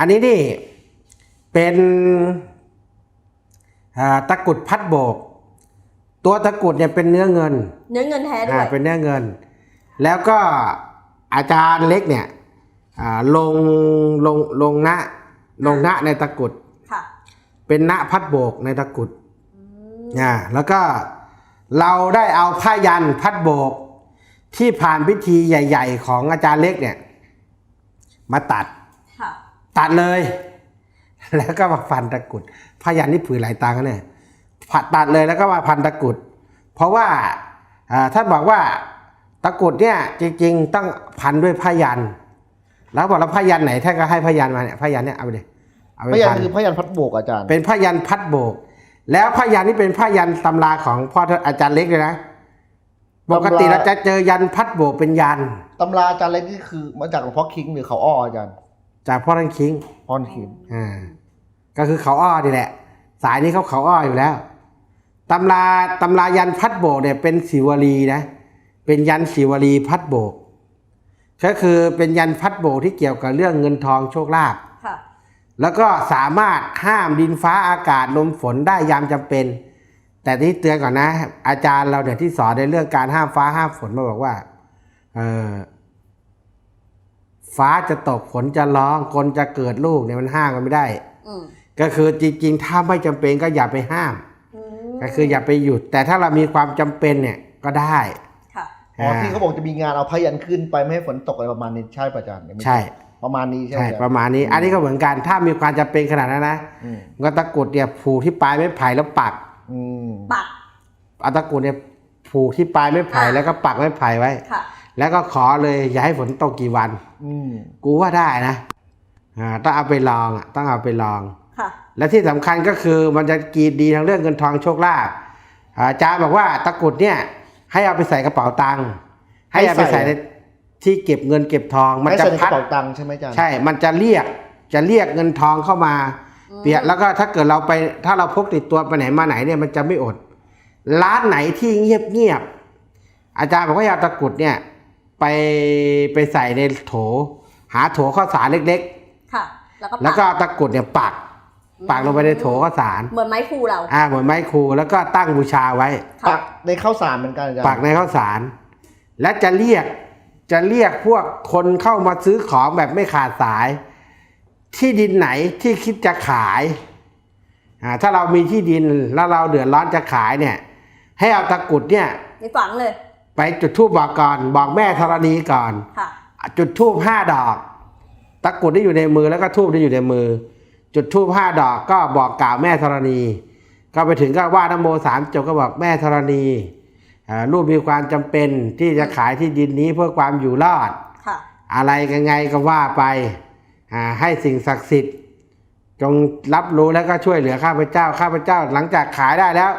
อันนี้นี่เป็นอ่าตะกรุดพัดโบก ตัวตะกรุดเนี่ยเป็นเนื้อเงิน เนื้อเงินแท้ด้อ่าวยเป็นเนื้อเงิน แล้วก็อาจารย์เล็กเนี่ยอ่าลงลงลงณลงณในตะกรุดค่ะเป็นณพัดโบกในตะกรุดอืมอ่าแล้วก็เราได้เอาผ้ายันพัดโบก ที่ผ่านพิธีใหญ่ ๆ ของอาจารย์เล็กเนี่ย มาตัดค่ะ ตัดเลย แล้วก็มาพันตะกรุดผ้ายันนี่ผืนหลายตังค์นะเนี่ยผัดตัดเลยแล้วก็มาพันตะกรุด เพราะว่าอ่าท่านบอกว่าตะกรุดเนี่ยจริง ๆ ต้องพันด้วยผ้ายัน แล้วบอกแล้วผ้ายันไหนท่านก็ให้ผ้ายันมาเนี่ยผ้ายันเนี่ยเอาไปเลยเอาไปพยันพันคือพยันพัดโบกอาจารย์ เป็นผ้ายันพัดโบก แล้วผ้ายันนี่เป็นผ้ายันตำราของพ่อท่านอาจารย์เล็กเลยนะปกติเราจะเจอยันพัดโบกเป็นยันตำราอาจารย์เล็กนี่คือมาจากหลวงพ่อคิงหรือเขาอ้ออาจารย์ จากพ่อท่านคิงพ่อคิงอ่าก็คือเขาอ้อนี่แหละ สายนี้เขาเขาอ้ออยู่แล้วตำราตำรายันพัดโบกเนี่ยเป็นศิวลีนะ เป็นยันศิวลีพัดโบก ก็คือเป็นยันพัดโบกที่เกี่ยวกับเรื่องเงินทองโชคลาภค่ะแล้วก็สามารถห้ามดินฟ้าอากาศลมฝนได้ยามจำเป็น แต่ที่เตือนก่อนนะ อาจารย์เราเนี่ยที่สอนในเรื่องการห้ามฟ้าห้ามฝนมาบอกว่า เออ ฟ้าจะตกฝนจะร้องคนจะเกิดลูกเนี่ยมันห้ามกันไม่ได้ อืมก็คือจริงๆ ถ้าไม่จำเป็นก็อย่าไปห้าม อืมก็คืออย่าไปหยุด แต่ถ้าเรามีความจำเป็นเนี่ยก็ได้ค่ะ อ๋อที่เขาบอกจะมีงานเอาพยันขึ้นไปไม่ให้ฝนตกอะไรประมาณนี้ใช่ป่ะอาจารย์ไม่ใช่ประมาณนี้ใช่ไหมใช่อาจารย์ประมาณนี้ อันนี้ก็เหมือนกัน ถ้ามีความจำเป็นขนาดนั้นนะอืมก็ตะกรุดเนี่ยผูกที่ปลายไม้ไผ่แล้วปักอืม ปัก เอาตะกรุดเนี่ยผูกที่ปลายไม้ไผ่อ่าแล้วก็ปักไม้ไผ่ไว้ ค่ะ แล้วก็ขอเลยอย่าให้ฝนตกกี่วัน อืมกูว่าได้นะอ่าต้องเอาไปลองอะต้องเอาไปลอง ค่ะ และที่สำคัญก็คือมันจะกีดดีทางเรื่องเงินทองโชคลาภอ่าอาจารย์บอกว่าตะกรุดเนี่ย ให้เอาไปใส่กระเป๋าตังค์ให้เอาไปใส่ในที่เก็บเงินเก็บทอง มันให้จะใส่ในกพัระดเป๋าตังค์ใช่ไหมอาจารย์ ใช่ มันจะเรียก จะเรียกเงินทองเข้ามา อืม เปียแล้วก็ถ้าเกิดเราไป ถ้าเราพกติดตัวไปไหนมาไหนเนี่ยมันจะไม่อด ร้านไหนที่เงียบเงียบๆอาจารย์บอกว่าอยาตะกรุดเนี่ย ไปไปใส่ในโถ หาโถข้าวสารเล็กค่ะ แล้วก็ๆ แล้วก็เอาตะกรุดเนี่ยปักปักลงไปในโถข้าวสารเหมือนไม้ครูเรา อ่าเหมือนไม้ครูแล้วก็ตั้งบูชาไว้ค่ะปักในข้าวสารเหมือนกันอาจารย์ปักในข้าวสาร และจะเรียกจะเรียกพวกคนเข้ามาซื้อของแบบไม่ขาดสาย ที่ดินไหนที่คิดจะขายอ่าถ้าเรามีที่ดินแล้วเราเดือดร้อนจะขายเนี่ย ให้เอาตะกรุดเนี่ย ในฝังเลย ไปจุดธูปบอกก่อนบอกแม่ธรณีก่อนค่ะจุดธูปห้าดอกตะกรุดที่อยู่ในมือแล้วก็ธูปที่อยู่ในมือ จุดธูปห้าดอกก็บอกกล่าวแม่ธรณี ก็ไปถึงก็ว่านโมสามจบก็บอกแม่ธรณีอ่าลูกมีความจำเป็นที่จะขายที่ดินนี้เพื่อความอยู่รอดค่ะอะไรกันไงก็ว่าไปอ่าให้สิ่งศักดิ์สิทธิ์ จงรับรู้แล้วก็ช่วยเหลือข้าพเจ้าข้าพเจ้า หลังจากขายได้แล้ว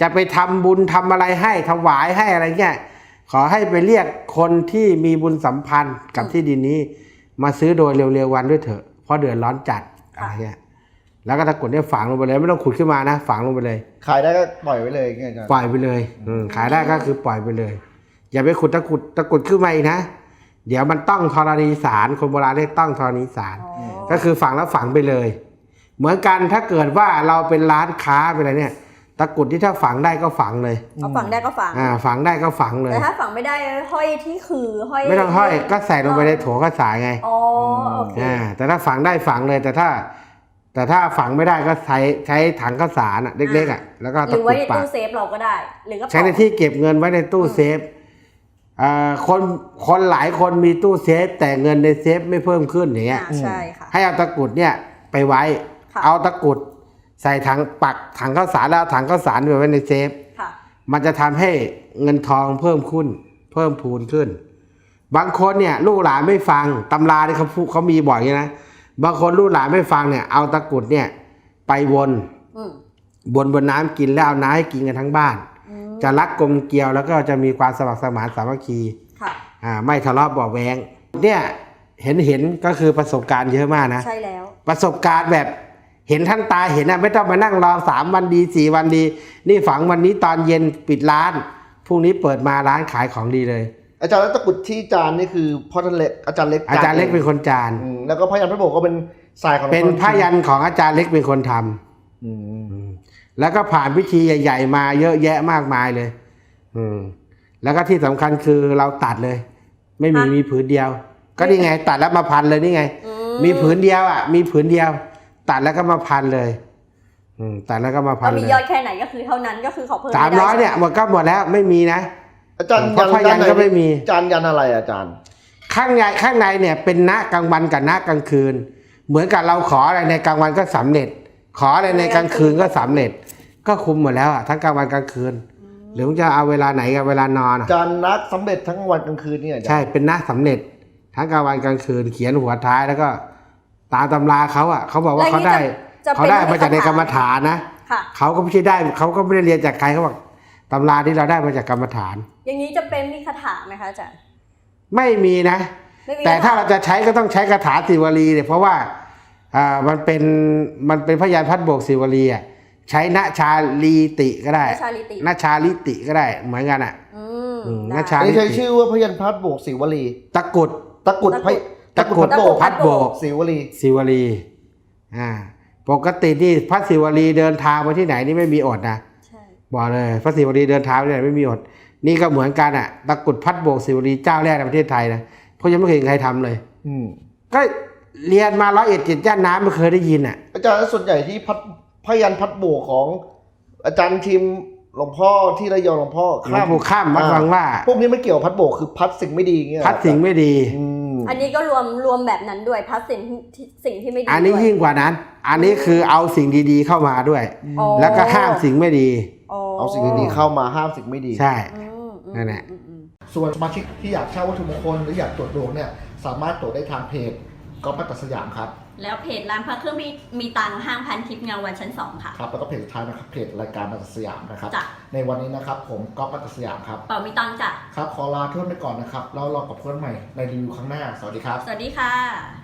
จะไปทำบุญทำอะไรให้ถวายให้อะไรเงี้ย ขอให้ไปเรียกคนที่มีบุญสัมพันธ์กับที่ดินนี้ มาซื้อโดยเร็วๆวันด้วยเถอะเพราะเดือดร้อนจัดอะไรเงี้ยแล้วก็ตะกรุดเนี่ยฝังลงไปเลยไม่ต้องขุดขึ้นมานะ ฝังลงไปเลย ขายได้ก็ปล่อยไว้เลยอย่างเงี้ยอาจารย์ปล่อยไปเลยอืมขายได้ก็คือปล่อยไปเลย อย่าไปขุดตะกรุดตะกรุดขึ้นมาอีกนะ เดี๋ยวมันต้องธรณีสารคนโบราณเรียกต้องธรณีสารอ๋อก็คือฝังแล้วฝังไปเลย เหมือนกันถ้าเกิดว่าเราเป็นร้านค้าไปอะไรเนี่ย ตะกรุดที่ถ้าฝังได้ก็ฝังเลยเอาฝังได้ก็ฝัง อ่าฝังได้ก็ฝังเลย แต่ถ้าฝังไม่ได้ห้อยที่คือห้อยไม่ต้องห้อยก็ใส่ลงไปในโถข้าวสารไงอ๋อโอเคอ่าแต่ถ้าฝังได้ฝังเลยแต่ถ้า แต่ถ้าฝังไม่ได้ก็ใช้ใช้ถังข้าวสารอะเล็กๆอะแล้วก็หตะรือกรุไว้ดในปักตู้เซฟเราก็ได้ หรือกระเป๋าใช้ในที่เก็บเงินไว้ในตู้เซฟอ่าคนคนหลายคนมีตู้เซฟ แต่เงินในเซฟไม่เพิ่มขึ้นอย่างเงี้ย อ่าใช่ค่ะ ให้เอาตะกรุดเนี่ยไปไว้ ค่ะ เอาตะกรุด ใส่ถังปักถังข้าวสารแล้วเอาถังข้าวสารไปไว้ในเซฟค่ะมันจะทำให้เงินทองเพิ่มขึ้น เพิ่มพูนขึ้น บางคนเนี่ย ลูกหลานไม่ฟังตำราที่เขาพูดเขามีบ่อยอย่างนี้นะบางคนลูกหลานไม่ฟังเนี่ย เอาตะกรุดเนี่ย ไปวนอืมบนบนน้ำกินแล้วเอาน้ำให้กินกันทั้งบ้านอืมจะรักกลมเกลียวแล้วก็จะมีความสมัครสมานสามัคคีค่ะอ่า ไม่ทะเลาะเบาะแวงเนี่ยเห็นเห็นก็คือประสบการณ์เยอะมากนะใช่แล้ว ประสบการณ์แบบ เห็นท่านตาเห็นอะไม่ต้องมานั่งรอสามวันดีสี่วันดี นี่ฝังวันนี้ตอนเย็นปิดร้านพรุ่งนี้เปิดมาร้านขายของดีเลย อาจารย์แล้วตะกรุดที่จานนี่คือพ่อท่านเล็กอาจารย์เล็กอาจารย์เล็กเป็นคนจานอืมแล้วก็พยันพระโบกก็เป็นสายของเป็นพยันของอาจารย์เล็กเป็นคนทำอืมอืมแล้วก็ผ่านพิธีใหญ่ ๆ มาเยอะแยะมากมายเลย อืม แล้วก็ที่สำคัญคือเราตัดเลย ไม่มีฮะมีผืนเดียว ก็นี่ไงตัดแล้วมาพันเลยนี่ไงอืมีผืนเดียวอะมีผืนเดียว ตัดแล้วก็มาพันเลยอืมตัดแล้วก็มาพัก็นมีเลยยอดแค่ไหนก็คือเท่านั้นก็คือเขาเพิ่มสามไม่ได้ร้อยเนี่ยหมดก็หมดแล้วไม่มีนะอาจารย์เพราะพยัญด้านหก็ไม่มี อาจารย์ยันอะไรอาจารย์ ข้างในข้างในเนี่ยเป็นณกลางวันกับณกลางคืน เหมือนกับเราขออะไรในกลางวันก็สำเร็จ ขออะไรในกลางคืนก็สำเร็จ ก็คุมหมดแล้วอะทั้งกลางวันกลางคืน หรือมึงจะเอาเวลาไหนกับเวลานอนอะอาจารย์นักสำเร็จทั้งวันกลางคืนเนี่ยอาจารย์ ใช่เป็นณสำเร็จ ทั้งกลางวันกลางคืน เขียนหัวท้ายแล้วก็ ตามตำราเขาอะเขาบอกว่าเขาได้จะเขาได้มาจากในกรรมฐานฐานนะค่ะเขาก็ไม่ใช่ได้เขาก็ไม่ได้เรียนจากใครเขาบอกตำราที่เราได้มาจากกรรมฐาน อย่างนี้จะเป็นมีคาถาไหมคะอาจารย์ไม่มีนะไม่มีแต่ถ้าคถเราจะใช้ก็ต้องใช้คาถาสิวลีเนี่ยเพราะว่าอ่ามันเป็นมันเป็นพยานพัดโบกสิวลีอะใช้ณชาลีติก็ได้ชาลิติณชาลิติก็ได้เหมือนกันอะอืมอืมได้น่าชาอันนี้ใช้ชื่อว่าพยันพัดโบกศิวลี ตะกรุดตะกรุดพย ตะกรุดพัดโบกพัดโบกศิวลีสิวลีอ่าปกตินี่พระสิวลีเดินทางไปที่ไหนนี่ไม่มีอดนะใช่บอกเลยพระศิวลีเดินทางไปที่ไหนไม่มีอด นี่ก็เหมือนกันอะตะกรุดพัดโบกสิวลีเจ้าแรกในประเทศไทยนะเพราะยังไม่เคยเห็นใครทำเลย อืมก็เรียนมาร้อยเอ็ดจิตย่านน้ำไม่เคยได้ยินอะ อาจารย์แล้วส่วนใหญ่ที่พัดพยันพัดโบกของ อาจารย์ทีมหลวงพ่อที่ระยองหลวงพ่อหลวงปู่ข้ามวัดวังว่า พวกนี้ไม่เกี่ยวกับพัดโบกคือพัดสิ่งไม่ดีอย่างเงี้ยพัดสิ่งไม่ดีอืม อันนี้ก็รวมรวมแบบนั้นด้วยพัดสิ่งที่สิ่งที่ไม่ดีอันนี้ด้วย ยิ่งกว่านั้น อันนี้คือเอาสิ่งดีๆเข้ามาด้วย อ๋อ แล้วก็ห้ามสิ่งไม่ดี เอาสิ่งดีๆเข้ามาห้ามสิ่งไม่ดี ใช่ อืมอืมนั่นแหละ อืมอืม ส่วนสมาชิกที่อยากเช่าวัตถุมงคลหรืออยากตรวจดวงเนี่ย สามารถตรวจได้ทางเพจก๊อฟมัตตสยามครับ แล้วเพจร้านพระเครื่องมีมีตังค์ห้างพันทิพย์เงาวันชั้นสองค่ะ ครับแล้วก็เพจสุดท้ายนะครับเพจรายการมัตตสยามนะครับ จ้ะ ในวันนี้นะครับผมก๊อฟมัตตสยามครับ เป่ามีตังค์จ้ะ ครับขอลาเพื่อนไปก่อนนะครับแล้วรอกับเพื่อนใหม่ในรีวิวครั้งหน้า สวัสดีครับ สวัสดีค่ะ